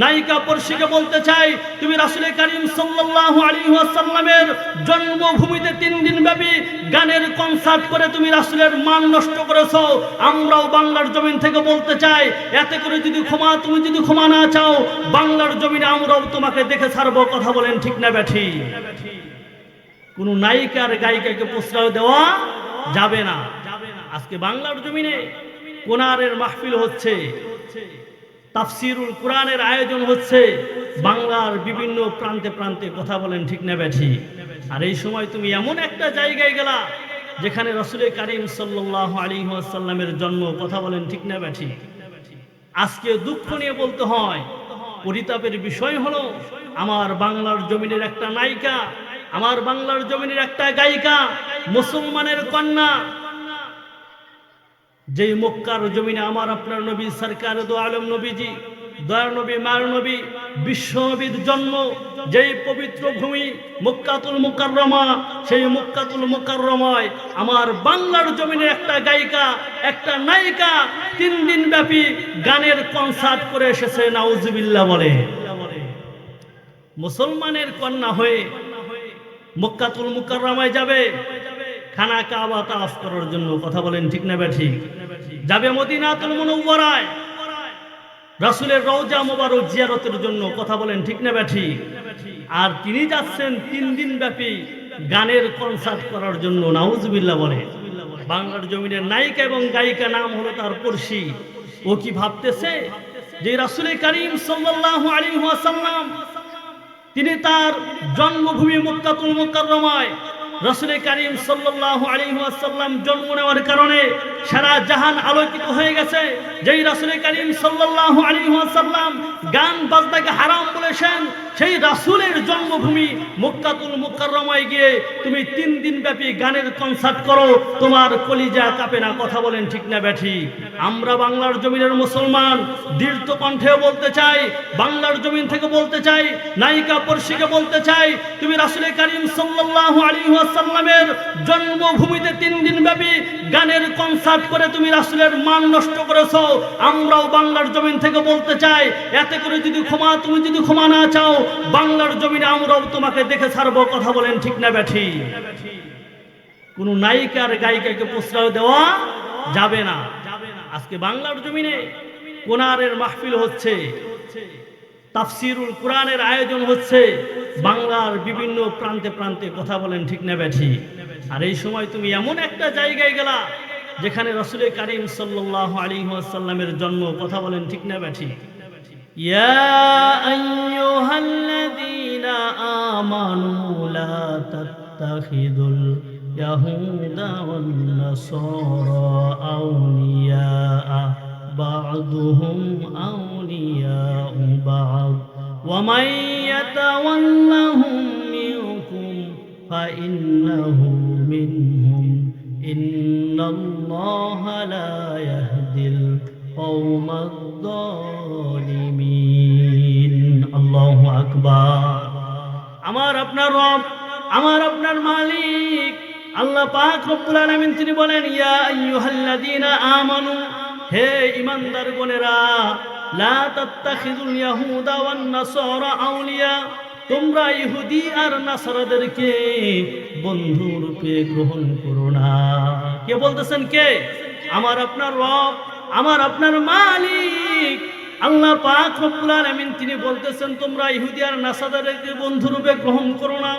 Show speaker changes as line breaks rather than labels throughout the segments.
নায়িকা পড়শিকে বলতে চাই, তুমি রাসুল করিম সাল্লাল্লাহু আলাইহি ওয়াসাল্লামের জন্মভূমিতে তিন দিন ব্যাপী গানের কনসার্ট করে তুমি রাসুলের মান নষ্ট করেছ। আমরাও বাংলার জমিন থেকে বলতে চাই, এতে করে যদি ক্ষমা, তুমি যদি ক্ষমা না চাও, বাংলার জমিনে আমরাও তোমাকে দেখে ছাড়বো, কথা বলেন ঠিক না ব্যাঠি? কোন নায়িকার গায়িকাকে প্রশ্রয় দেওয়া যাবে না। আজকে বাংলার জমিনে কোনারের মাহফিল হচ্ছে। তাফসিরুল কোরআনের আয়োজন হচ্ছে বাংলার বিভিন্ন প্রান্তে প্রান্তে কথা বলেন ঠিক না ব্যাঠি? আর এই সময় তুমি এমন একটা জায়গায় গেলা যেখানে রসুল করিম সাল্লাহ আলী সাল্লামের জন্ম, কথা বলেন ঠিক না ব্যাঠি? আজকে দুঃখ নিয়ে বলতে হয় পরিতাপের বিষয় হলো আমার বাংলার জমিনের একটা নায়িকা, আমার বাংলার জমিনের একটা গায়িকা, মুসলমানের কন্যা যেই মক্কার জমিনে আমার আপনার নবী, সরকার দো আলম নবীজি দয়ানবী মার নবী বিশ্ব নবীর জন্ম, যেই পবিত্র ভূমি মক্কাতুল মুকাররমা, সেই মক্কাতুল মুকাররমায় আমার বাংলার জমিনে একটা গায়িকা, একটা নায়িকা তিন দিন ব্যাপী গানের কনসার্ট করে এসেছে, নাউজুবিল্লাহ বলে। মুসলমানের কন্যা হয়ে মক্কাতুল মুকাররমায় যাবে, খানা কাবা তাফ করার জন্য, কথা বলেন ঠিক না ঠিক যাবে মদিনাতুল মুনওয়ারায়। রাসূলের রওজা মোবারক জিয়ারতের জন্য কথা বলেন, ঠিক না ঠিক আর তিনি যাচ্ছেন তিন দিন ব্যাপী গানের কনসার্ট করার জন্য, নাউজুবিল্লাহ বলে। বাংলার জমিনের নায়িকা এবং গায়িকা নাম হলো তার পড়শি। ও কি ভাবতেছে যে রাসূলের করিম সাল্লাল্লাহু আলাইহি ওয়াসাল্লাম, তিনি তার জন্মভূমি মক্কাতুল মুকাররমায় রসুল করিম সাল্লাহ আলাইহি ওয়াসাল্লাম জন্ম নেওয়ার কারণে সারা জাহান আলোকিত হয়ে গেছে। যেই রসুল করিম সাল্লাহ আলী ওয়াসাল্লাম গান বাজনাকে হারাম বলেছেন সেই রাসূলের জন্মভূমি মক্কাতুল মুকাররমায় গিয়ে তুমি তিন দিন ব্যাপী গানের কনসার্ট করো, তোমার কলিজা কাঁপে না, কথা বলেন ঠিক না ব্যাঠি। আমরা বাংলার জমিনের মুসলমান, দীর্ঘ কণ্ঠেও বলতে চাই, বাংলার জমিন থেকে বলতে চাই, নায়িকা পড়শিকে বলতে চাই, তুমি রাসুল করিম সাল্লাল্লাহু আলাইহি ওয়াসাল্লামের জন্মভূমিতে তিন দিন ব্যাপী গানের কনসার্ট করে তুমি রাসুলের মান নষ্ট করেছ। আমরাও বাংলার জমিন থেকে বলতে চাই, এতে করে যদি ক্ষমা, তুমি যদি ক্ষমা না চাও বাংলার জমিনে আমরাও তোমাকে দেখে ছাড়বো, কথা বলেন ঠিক না ব্যাঠি? কোন নায়িকার গায়িকাকে প্রশ্রয় দেওয়া যাবে না। আজকে বাংলার জমিনে কোনারের মাহফিল হচ্ছে, তাফসিরুল কোরআনের আয়োজন হচ্ছে, বাংলার বিভিন্ন প্রান্তে প্রান্তে, কথা বলেন ঠিক না ব্যাঠি? আর এই সময় তুমি এমন একটা জায়গায় গেলা যেখানে রসুল কারিম সাল্লাহ আলী সাল্লামের জন্ম, কথা বলেন ঠিক না ব্যাঠি? يا أيها الذين آمنوا لا تتخذوا اليهود والنصارى أولياء بعضهم أولياء بعض. ومن يتولهم منكم فإنه منهم আমার আপনার রব, আমার আপনার মালিক। আল্লাহ পাক রব্বুল আলামিন তিনি বলেন, ইয়া আইয়ুহাল্লাযীনা আমানু, হে ইমানদার গণেরা লা তাত্তাখিযুল ইয়াহুদা ওয়ান নাসারা আউলিয়া। তোমরা ইহুদি আর নাসারাদেরকে বন্ধু রূপে গ্রহণ করো না। কে বলতেছেন কে? আমার আপনার রব, আমার আপনার মালিক। আল্লাহ পাক রব্বুল আলামিন তিনি বলতেছেন, তোমরা ইহুদি আর নাসারাদেরকে বন্ধু রূপে গ্রহণ করো না।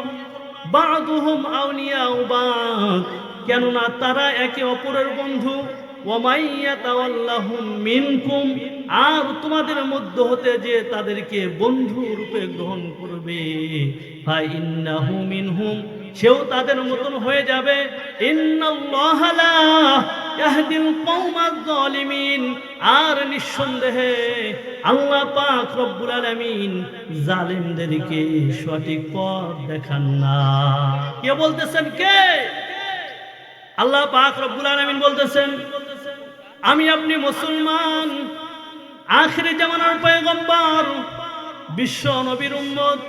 বাদুহুম আউলিয়া বাদ। কেননা তারা একে অপরের বন্ধু। মিনকুম। আর তোমাদের মধ্য হতে যে তাদেরকে বন্ধু রূপে গ্রহণ করবে। মিনহুম। সেও তাদের মতন হয়ে যাবে। ইন্নাল্লাহা আর নিঃসন্দেহে আল্লাহ পাক রব্বুল আলামিন জালিমদেরকে সঠিক পথ দেখান না। কে বলতেছেন কে? আল্লাহ পাক রব্বুল আলামিন বলতেছেন, আমি আপনি মুসলমান, আখরি জামানার পয়গম্বর, বিশ্ব নবীর উম্মত।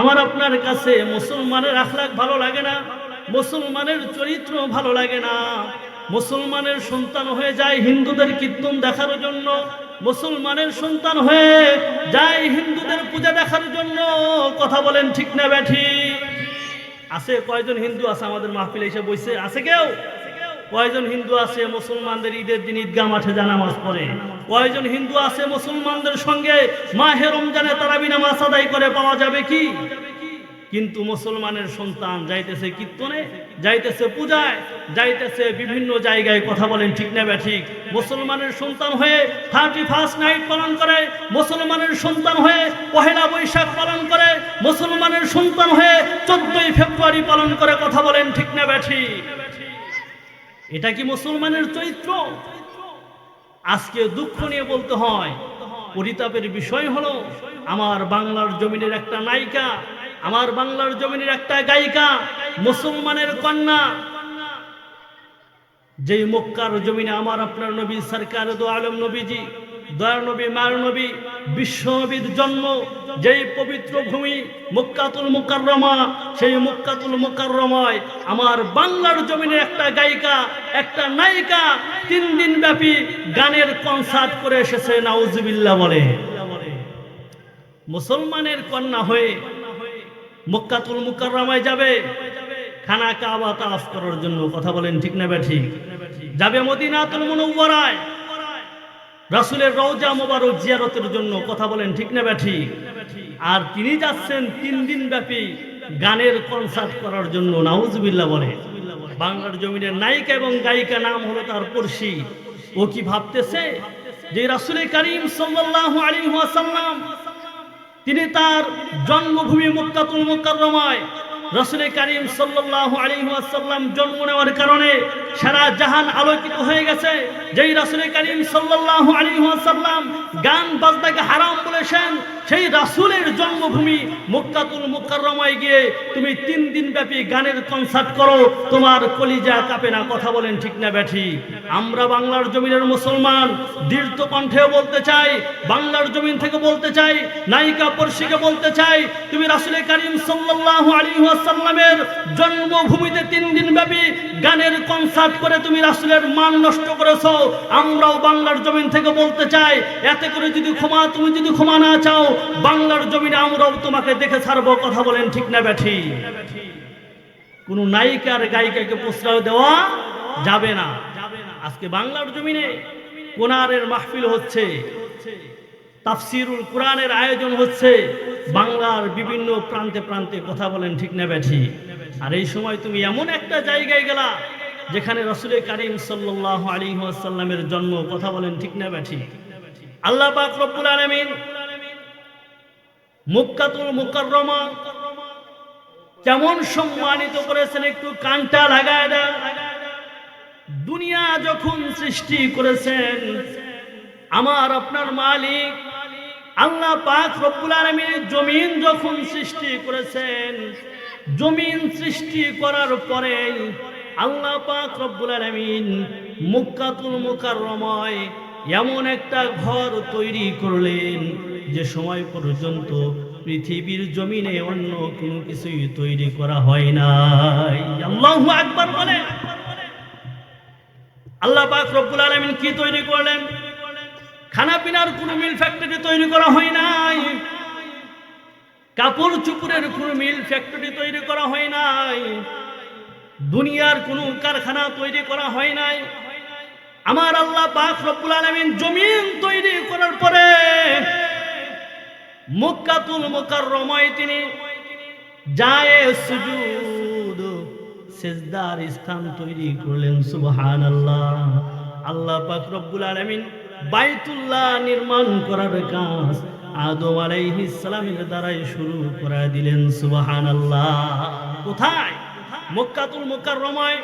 আমার আপনার কাছে মুসলমানের আখলাক ভালো লাগে না, মুসলমানের চরিত্র ভালো লাগে না। মুসলমানের সন্তান হয়ে যায় হিন্দুদের কীর্তন দেখার জন্য। মুসলমানের সন্তান হয়ে যায় হিন্দুদের পূজা দেখার জন্য। কথা বলেন ঠিক না ব্যাঠি? আছে কয়জন হিন্দু আছে আমাদের মাহফিলে এসে বসে আছে কেউ? কয়জন হিন্দু আছে মুসলমানদের ঈদের দিন ঈদগাহ মাঠে জানামাজ পড়ে? কয়জন হিন্দু আছে মুসলমানদের সঙ্গে মাহে রমজানে তারাবি নামাজ আদায় করে পাওয়া যাবে কি? কিন্তু মুসলমানের সন্তান যাইতেছে কীর্তনে, যাইতেছে পূজায়, যাইতেছে বিভিন্ন জায়গায় কথা বলেন ঠিক না ব্যা ঠিক? মুসলমানের সন্তান হয়ে থার্টি ফার্স্ট নাইট পালন করে, মুসলমানের সন্তান হয়ে পহেলা বৈশাখ পালন করে, মুসলমানের সন্তান হয়ে চোদ্দই ফেব্রুয়ারি পালন করে কথা বলেন ঠিক না ব্যা ঠিক? এটা কি মুসলমানের চরিত্র? আজকে দুঃখ নিয়ে বলতে হয়, পরিতাপের বিষয় হলো, আমার বাংলার জমিনের একটা নায়িকা আমার বাংলার জমিনের একটা গায়িকা মুসলমানের কন্যা। যেই মক্কার জমিনে আমার আপনার নবী সরকার দো আলম নবীজি দয়ার নবী মায়ের নবী বিশ্ব জন্ম, যেই পবিত্র ভূমি মুক্কাতুল মুকাররমা, সেই মুক্কাতুল মুকাররমায় আমার বাংলার জমিনের একটা গায়িকা একটা নায়িকা তিন দিন ব্যাপী গানের কনসার্ট করে এসেছে, নাউজুবিল্লাহ বলে। মুসলমানের কন্যা হয়ে মক্কাতুল মুকাররমায় যাবে। খানা কাবা তাফ করার জন্য কথা বলেন ঠিক না ঠিক যাবে মদিনাতুল মুনওয়ারায়। রাসূলের রওজা মোবারক জিয়ারতের জন্য কথা বলেন ঠিক না ঠিক আর তিনি যাচ্ছেন তিন দিন ব্যাপী গানের কনসার্ট করার জন্য, নাউজুবিল্লাহ বলে। বাংলার জমিনের নায়িকা এবং গায়িকা নাম হলো তার পড়শি। ও কি ভাবতেছে যে রাসূল করিম সাল্লাল্লাহু আলাইহি ওয়াসাল্লাম তিনি তার জন্মভূমি মুক্তাতুল মুকাররমায় রসুল করিম সাল্লাল্লাহু আলাইহি ওয়াসাল্লাম জন্ম নেওয়ার কারণে সারা জাহান আলোকিত হয়ে গেছে। যেই রাসুল করিম সাল্লাল্লাহু আলাইহি ওয়াসাল্লাম গান বাজনাকে হারাম বলেছেন, সেই রাসূলের জন্মভূমি মুক্কাতুল মুকাররমায় গিয়ে তুমি তিন দিন ব্যাপী গানের কনসার্ট করো, তোমার কলিজা কাঁপে না। কথা বলেন ঠিক না ব্যাঠি? আমরা বাংলার জমিনের মুসলমান, দীর্ঘ কণ্ঠেও বলতে চাই, বাংলার জমিন থেকে বলতে চাই, নায়িকা পড়শিকে বলতে চাই, তুমি রাসুল করিম সাল্লাল্লাহু আলাইহি ওয়াসাল্লামের জন্মভূমিতে তিন দিন ব্যাপী গানের কনসার্ট করে তুমি রাসুলের মান নষ্ট করেছ। আমরাও বাংলার জমিন থেকে বলতে চাই, এতে করে যদি ক্ষমা, তুমি যদি ক্ষমা না চাও, বাংলার জমিনে আমরাও তোমাকে দেখে ছাড়বো, কথা বলেন ঠিক না ব্যাঠি? কোন নায়িকার গায়িকাকে প্রশ্রয় দেওয়া যাবে না। আজকে বাংলার জমিনে কোনারের মাহফিল হচ্ছে, তাফসিরুল কোরআনের আয়োজন হচ্ছে বাংলার বিভিন্ন প্রান্তে প্রান্তে কথা বলেন, ঠিক না ব্যাঠি? আর এই সময় তুমি এমন একটা জায়গায় গেলা যেখানে রসুলের করিম সাল্লাল্লাহু আলাইহি ওয়াসাল্লামের জন্ম, কথা বলেন, ঠিক না ব্যাঠি? আল্লাহ পাক রব্বুল আলামিন কেমন সম্মানিত করেছেন, একটু কানটা লাগায় দেন। দুনিয়া যখন সৃষ্টি করেছেন, আমার আপনার মালিক আল্লাহ পাক রব্বুল আলামিনের জমিন যখন সৃষ্টি করেছেন, জমিন সৃষ্টি করার পরে আল্লাহ পাক রব্বুল আলামিন মুক্কাতুল মুকাররমায় এমন একটা ঘর তৈরি করলেন, যে সময় পর্যন্ত পৃথিবীর জমিনে অন্য কোনো কিছুই তৈরি করা হয় নাই। আল্লাহু আকবার বলে আল্লাহ পাক রব্বুল আলামিন কি তৈরি করলেন? খানা পিনার কোনো মিল ফ্যাক্টরি তৈরি করা হয় নাই। কাপড় চুপুরের কোনো মিল ফ্যাক্টরি তৈরি করা হয় নাই। দুনিয়ার কোনো কারখানা তৈরি করা হয় নাই। আমার আল্লাহ পাক রব্বুল আলামিন জমিন তৈরি করার পরে মুক্কাতুল মুকাররমায় তিনি যায় সুজুদ, সেজদার স্থান তৈরি করলেন, সুবহানাল্লাহ। আল্লাহ পাক রব্বুল আলামিন বাইতুল্লাহ নির্মাণ করার কাজ আদম আলাইহিসসালামের দ্বারাই শুরু করে দিলেন, সুবহানাল্লাহ। কোথায়? মক্কাতুল মুকাররমায়।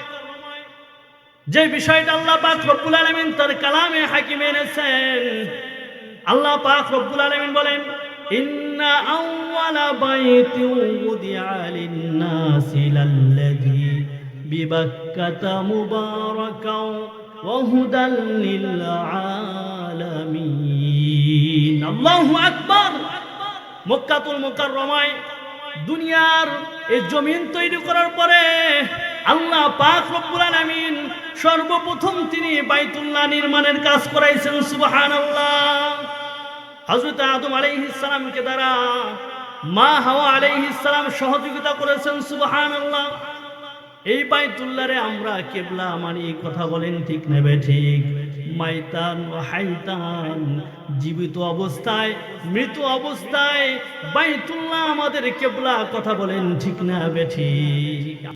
যে বিষয়টা আল্লাহ পাক রব্বুল আলামিন তার কালামে হাকিমে এনেছেন। আল্লাহ পাক রব্বুল আলামিন বলেন, ইন্না আউওয়ালা বাইতিন উদিআ লিন-নাসি লাল্লাযী বিবাক্কাতা মুবারাকাও লিল আলামিন আল্লাহু আকবার। মক্কাতুল মুকাররমায় দুনিয়ার এই জমিন তৈরি করার পরে আল্লাহ পাক রব্বুল আলামিন সর্বপ্রথম তিনি বাইতুল্লাহ নির্মাণের কাজ করাইছেন, সুবহানাল্লাহ। হজরত আদম আলাইহিসসালামকে দ্বারা মা হাওয়া আলাইহিসসালাম সহযোগিতা করেছেন, সুবহানাল্লাহ। এই বাইতুল্লারে আমরা কেবলা মানি কথা বলেন ঠিক নেবে ঠিক? মাইতান ও হাইতান, জীবিত অবস্থায়, মৃত অবস্থায়, বাইতুল্লাহ আমাদের কেবলা কথা বলেন ঠিক না বে ঠিক?